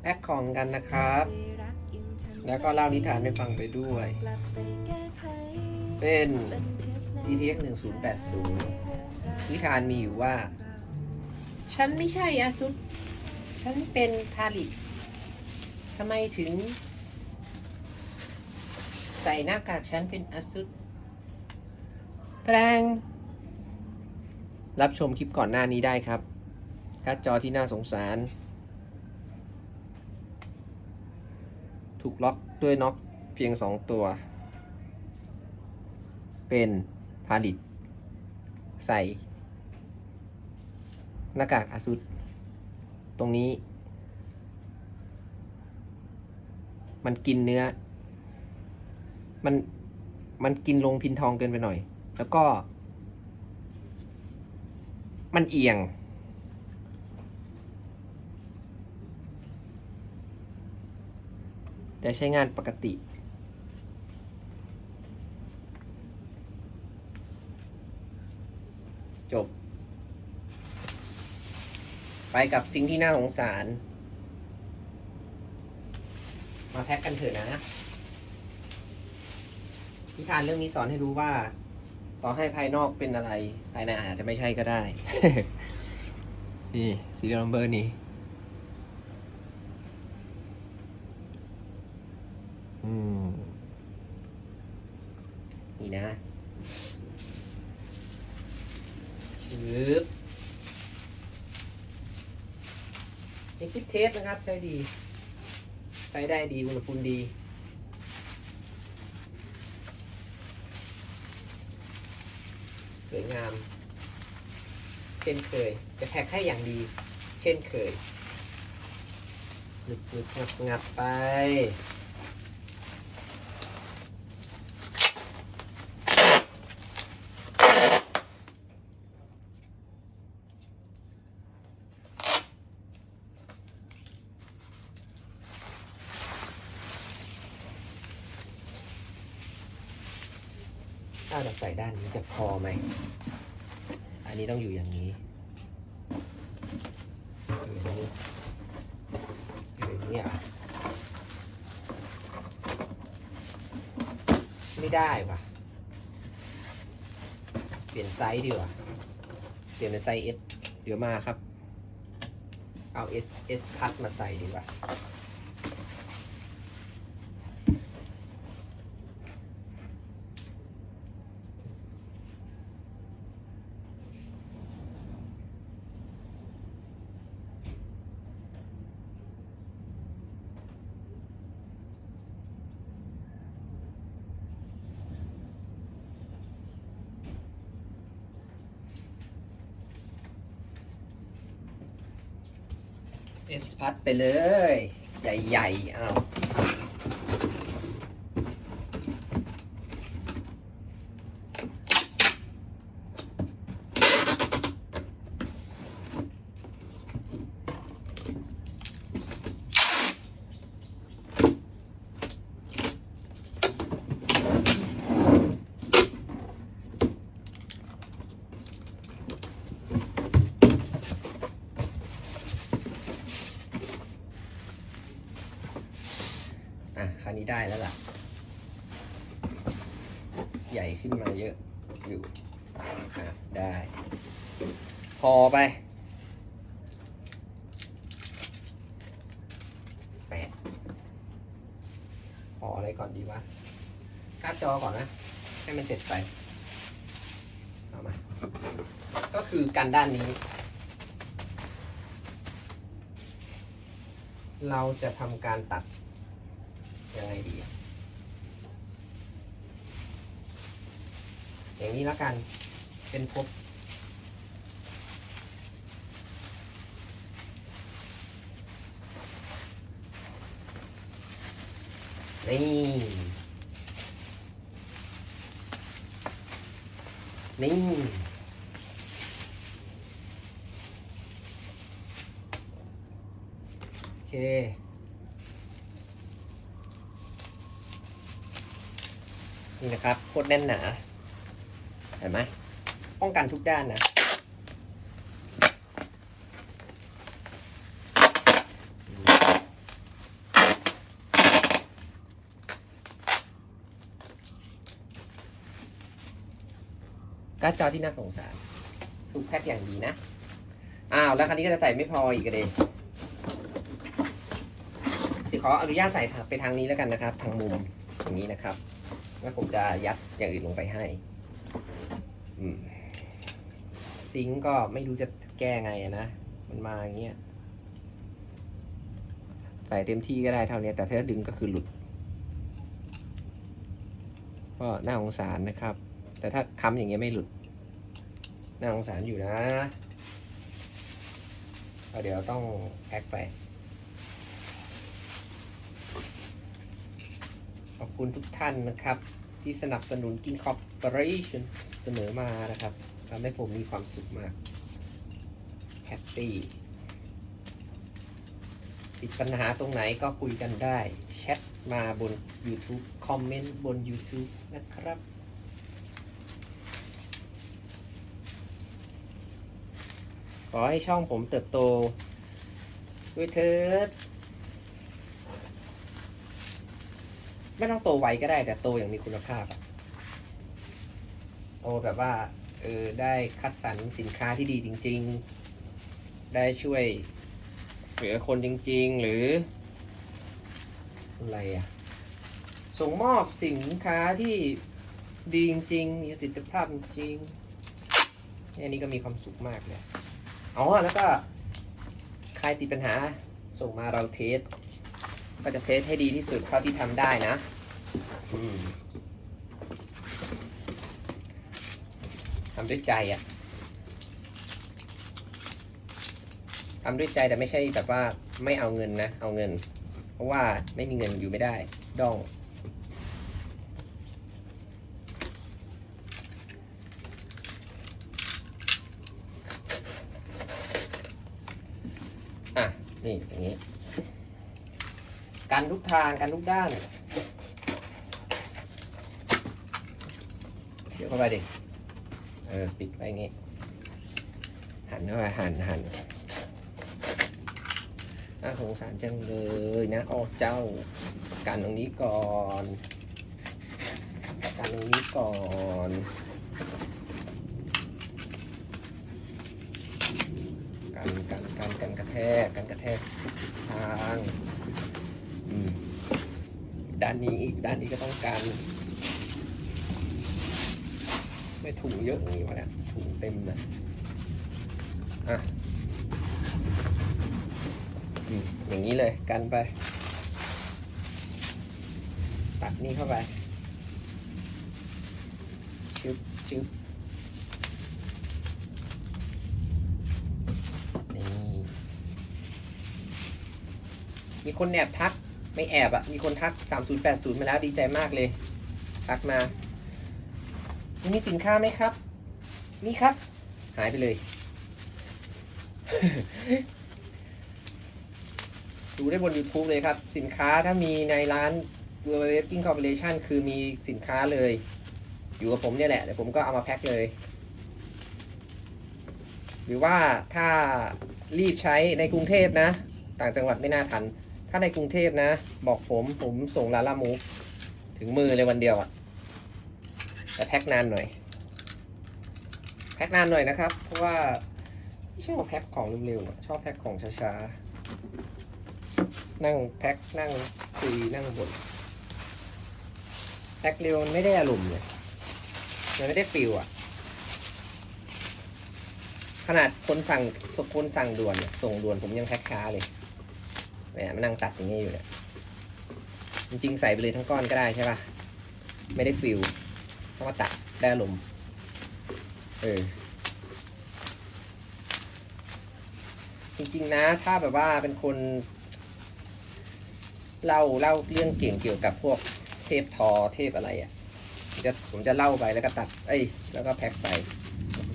แพ็คของกันนะครับ แล้วก็เล่านิทานให้ฟังไปด้วย เป็น GTX 1080นิทานมีอยู่ว่า ฉันไม่ใช่อาซุสฉันเป็นทาริทำไมถึง ใส่หน้ากากฉันเป็นอาซุสแปลงรับชมคลิปก่อนหน้านี้ได้ครับการ์ดจอที่น่าสงสาร ถูกล็อกด้วยน็อกเพียงสองตัว เป็นผลิตใส่ หน้ากากอาซุดตรงนี้ มันกินเนื้อ มัน มันกินลงพินทองเกินไปหน่อย แล้วก็ มันเอียง แต่ใช้งานปกติ จบ ไปกับสิ่งที่น่าสงสาร มาแพ็กกันเถอะนะนิทานเรื่องนี้สอนให้รู้ว่า ต่อให้ภายนอกเป็นอะไร ภายในอาจจะไม่ใช่ก็ได้ นี่ซีเรียลนัมเบอร์นี่ อืม นี่นะชืบนี่คิดเทสนะครับ ใช้ดี ใช้ได้ดีอุณหภูมิดีสวยงาม เช่นเคย จะแพ็คให้อย่างดี เช่นเคยหนึบหนึบงับงับไป ถ้าเราใส่ด้านนี้จะพอไหม อันนี้ต้องอยู่อย่างนี้อยู่อย่างนี้อยู่อย่างนี้อะ ไม่ได้ว่ะ เปลี่ยนไซส์ดีกว่า เปลี่ยนเป็นไซส์ S เดี๋ยวมาครับ เอา S S พัดมาใส่ดีกว่า เอสพัดไปเลย ใหญ่ๆเอา นี้ได้แล้วล่ะ ใหญ่ขึ้นมาเยอะอยู่ได้ พอไปแปดพออะไรก่อนดีวะกาดจอก่อนนะ ให้มันเสร็จไป เอามา ก็คือกันด้านนี้ เราจะทำการตัด ยังไงดีอย่างนี้แล้วกัน เป็นภพนี่ นี่ โอเค นี่นะครับโคตรแน่นหนา เห็นไหมป้องกันทุกด้านนะการ์จอที่น่าสงสารถูกแพ็คอย่างดีนะ อ้าว แล้วครั้นี้ก็จะใส่ไม่พออีกเลยสิขออนุญาตใส่ไปทางนี้แล้วกันนะครับ ทางมุมอย่างนี้นะครับ แล้วผมจะยัดอย่างอื่นลงไปให้ซิงก็ไม่รู้จะแก้ไงนะ มันมาอย่างเงี้ย ใส่เต็มที่ก็ได้เท่านี้ แต่ถ้าดึงก็คือหลุด ก็น่าสงสารนะครับ แต่ถ้าค้ำอย่างเงี้ยไม่หลุด น่าสงสารอยู่นะ เดี๋ยวต้องแพ็คไป ขอบคุณทุกท่านนะครับ ที่สนับสนุนกินคอร์ปอเรชั่นเสมอมานะครับทำให้ผมมีความสุขมากแฮปปี้ติดปัญหาตรงไหนก็คุยกันได้ แชทมาบน YouTube คอมเมนต์บน YouTube นะครับขอให้ช่องผมเติบโตด้วยเถิด ไม่ต้องโตไวก็ได้ แต่โตอย่างมีคุณภาพอะโตแบบว่าเออได้คัดสรรสินค้าที่ดีจริง ๆ ได้ช่วยเหลือคนจริง ๆ หรือ อะไรอะส่งมอบสินค้าที่ดีจริงๆมีประสิทธิภาพจริงอันนี้ก็มีความสุขมากเลยอ๋อแล้วก็ใครติดปัญหาส่งมาเราเทส ก็จะเทสให้ดีที่สุดเท่าที่ทำได้นะอืมทำด้วยใจอะ่ะทำด้วยใจแต่ไม่ใช่แบบว่าไม่เอาเงินนะ เอาเงิน เพราะว่าไม่มีเงินอยู่ไม่ได้ดองอะ นี่อย่างนี้ กันทุกทางกันทุกด้านเดี๋ยวเข้าไปดิเออปิดไว้อย่างงี้ หันเข้าไปหันหันน่าสงสารจังเลยนะออกเจ้า กันตรงนี้ก่อน กันตรงนี้ก่อนกันกันกันกันกระแทกกันกระแทกทางอืมด้านนี้อีกด้านนี้ก็ต้องการไม่ถุงเยอะอย่างนี้วะเนี่ยถุงเต็มเลยอะอย่างนี้เลยกันไป ตัดนี่เข้าไปชึบชึบนี่มีคนแอบทัก ไม่แอบอะมีคนทัก 3080 มาแล้วดีใจมากเลย ทักมา มีสินค้าไหมครับ มีครับ หายไปเลย ดูได้บน YouTube เลยครับ สินค้าถ้ามีในร้าน w w w k i n g Corporation คือมีสินค้าเลย อยู่กับผมเนี่ยแหละเดี๋ยวผมก็เอามาแพ็คเลย หรือว่าถ้ารีบใช้ในกรุงเทพนะ ต่างจังหวัดไม่น่าทัน ถ้าในกรุงเทพนะ บอกผมผมส่งลาล่ามูฟถึงมือเลยวันเดียวอะแต่แพ็คนานหน่อย แพ็คนานหน่อยนะครับ เพราะว่าไม่ชอบแพ็คของเร็วๆชอบแพ็คของช้าๆ นั่งแพ็คนั่งคุยนั่งบนแพ็คเร็วมันไม่ได้อารมณ์เลยมันไม่ได้ฟิลอะขนาดคนสั่งคนสั่งด่วน ส่งด่วนผมยังแพ็คช้าเลย แหมมานั่งตัดอย่างนี้อยู่เนี่ย จริงๆ ใส่ไปเลยทั้งก้อนก็ได้ใช่ปะไม่ได้ฟิลต้องมาตัดได้อารมเออ จริงๆนะ ถ้าแบบว่าเป็นคน เล่าเล่าเรื่องเก่งเกี่ยวกับพวกเทพทอเทพอะไรอะ่ะจะผมจะเล่าไปแล้วก็ตัด เอ้ย แล้วก็แพ็คไป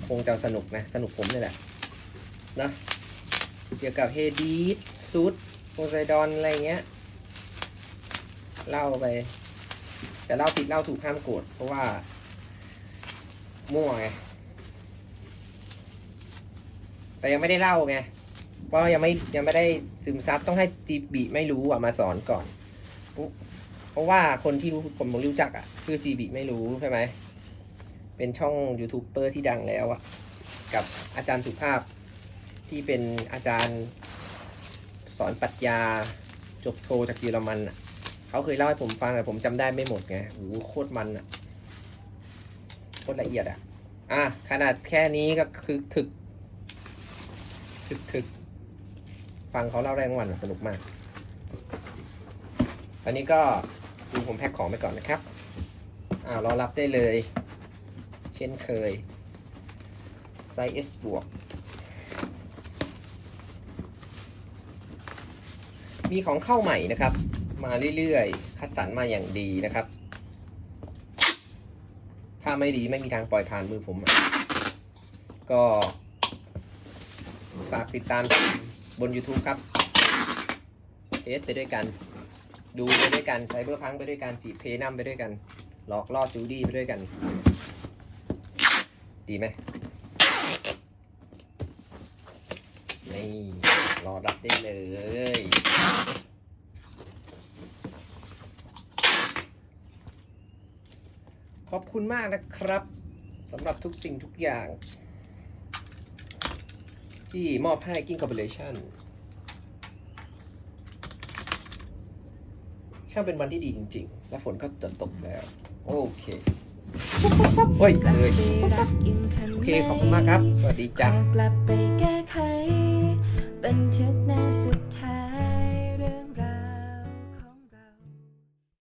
คงจะสนุกนะ สนุกผมนี่แหละนะเกี่ยวกับเฮดีสซูด โพไซดอนอะไรเงี้ยเล่าไป แต่เล่าผิดเล่าถูกห้ามโกรธเพราะว่า มั่วไง แต่ยังไม่ได้เล่าไง เพราะยังไม่ยังไม่ได้ซึมซับต้องให้จีบีไม่รู้อะมาสอนก่อน เพราะว่าคนที่รู้ผมรู้จักอะ คือจีบีไม่รู้ใช่ไหม เป็นช่องยูทูบเบอร์ที่ดังแล้วอะกับอาจารย์สุภาพที่เป็นอาจารย์ สอนปรัชญาจบโทจากเยอรมันอะเขาเคยเล่าให้ผมฟังแต่ผมจำได้ไม่หมดไงโอ้โหโคตรมันอะโคตรละเอียดอะอะขนาดแค่นี้ก็คือถึกถึกถึกฟังเขาเล่าแรงวันสนุกมากตอนนี้ก็ดูผมแพ็คของไปก่อนนะครับอ่ารอรับได้เลย เช่นเคยไซส์ S บวก มีของเข้าใหม่นะครับ มาเรื่อยๆ คัดสรรมาอย่างดีนะครับ ถ้าไม่ดีไม่มีทางปล่อยผ่านมือผม ก็ฝากติดตามบน YouTube ครับเทสไปด้วยกัน ดูไปด้วยกันไซเบอร์พังไปด้วยกันจีเพนัมไปด้วยกัน หลอกล่อจูดี้ไปด้วยกัน ดีไหมนี่ รอรับได้เลย ขอบคุณมากนะครับสำหรับทุกสิ่งทุกอย่าง ที่มอบให้กิ้งคอร์ปอเรชั่นช่างเป็นวันที่ดีจริง ๆ และฝนก็จะตกแล้ว โอเคเฮ้ยเลยโอเค ขอบคุณมากครับ สวัสดีขจ้ะ อกลับไปแก้ไขบันทึกหน้าสุด